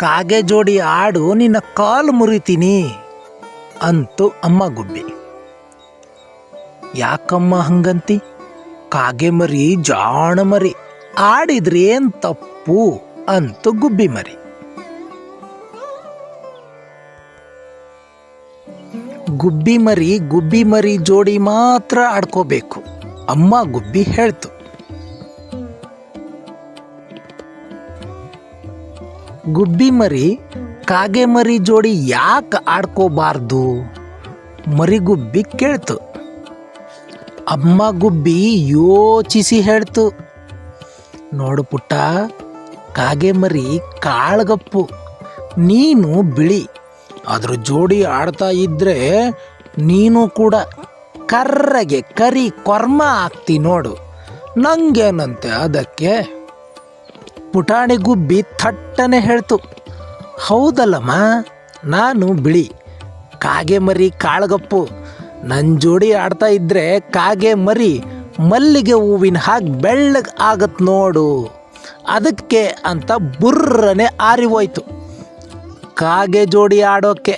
ಕಾಗೆ ಜೋಡಿ ಆಡು ನಿನ್ನ ಕಾಲು ಮುರಿತೀನಿ ಅಂತು ಅಮ್ಮ ಗುಬ್ಬಿ. ಯಾಕಮ್ಮ ಹಂಗಂತಿ? ಕಾಗೆ ಮರಿ, ಜಾಣ ಮರಿ ಆಡಿದ್ರೇನ್ ತಪ್ಪು ಅಂತು ಗುಬ್ಬಿ ಮರಿ. ಗುಬ್ಬಿ ಮರಿ ಗುಬ್ಬಿ ಮರಿ ಜೋಡಿ ಮಾತ್ರ ಆಡ್ಕೋಬೇಕು, ಅಮ್ಮ ಗುಬ್ಬಿ ಹೇಳ್ತು. ಗುಬ್ಬಿ ಮರಿ, ಕಾಗೆ ಮರಿ ಜೋಡಿ ಯಾಕೆ ಆಡ್ಕೋಬಾರ್ದು? ಮರಿಗುಬ್ಬಿ ಕೇಳ್ತು. ಅಮ್ಮ ಗುಬ್ಬಿ ಯೋಚಿಸಿ ಹೇಳ್ತು. ನೋಡು ಪುಟ್ಟ, ಕಾಗೆ ಮರಿ ಕಾಳ್ಗಪ್ಪು. ನೀನು ಬಿಳಿ. ಅದ್ರ ಜೋಡಿ ಆಡ್ತಾ ಇದ್ರೆ ನೀನು ಕೂಡ ಕರ್ರಗೆ ಕರಿ ಕೊರ್ಮ ಆಗ್ತಿ ನೋಡು. ನಂಗೇನಂತೆ ಅದಕ್ಕೆ? ಪುಟಾಣಿ ಗುಬ್ಬಿ ಥಟ್ಟನೆ ಹೇಳ್ತು, ಹೌದಲ್ಲಮ್ಮ, ನಾನು ಬಿಳಿ, ಕಾಗೆ ಮರಿ ಕಾಳಗಪ್ಪು ನನ್ನ ಜೋಡಿ ಆಡ್ತಾ ಇದ್ರೆ ಕಾಗೆ ಮರಿ ಮಲ್ಲಿಗೆ ಹೂವಿನ ಹಾಗೆ ಬೆಳ್ಳಗೆ ಆಗತ್ ನೋಡು, ಅದಕ್ಕೆ ಅಂತ ಬುರ್ರನೆ ಆರಿ ಹೋಯ್ತು ಕಾಗೆ ಜೋಡಿ ಆಡೋಕೆ.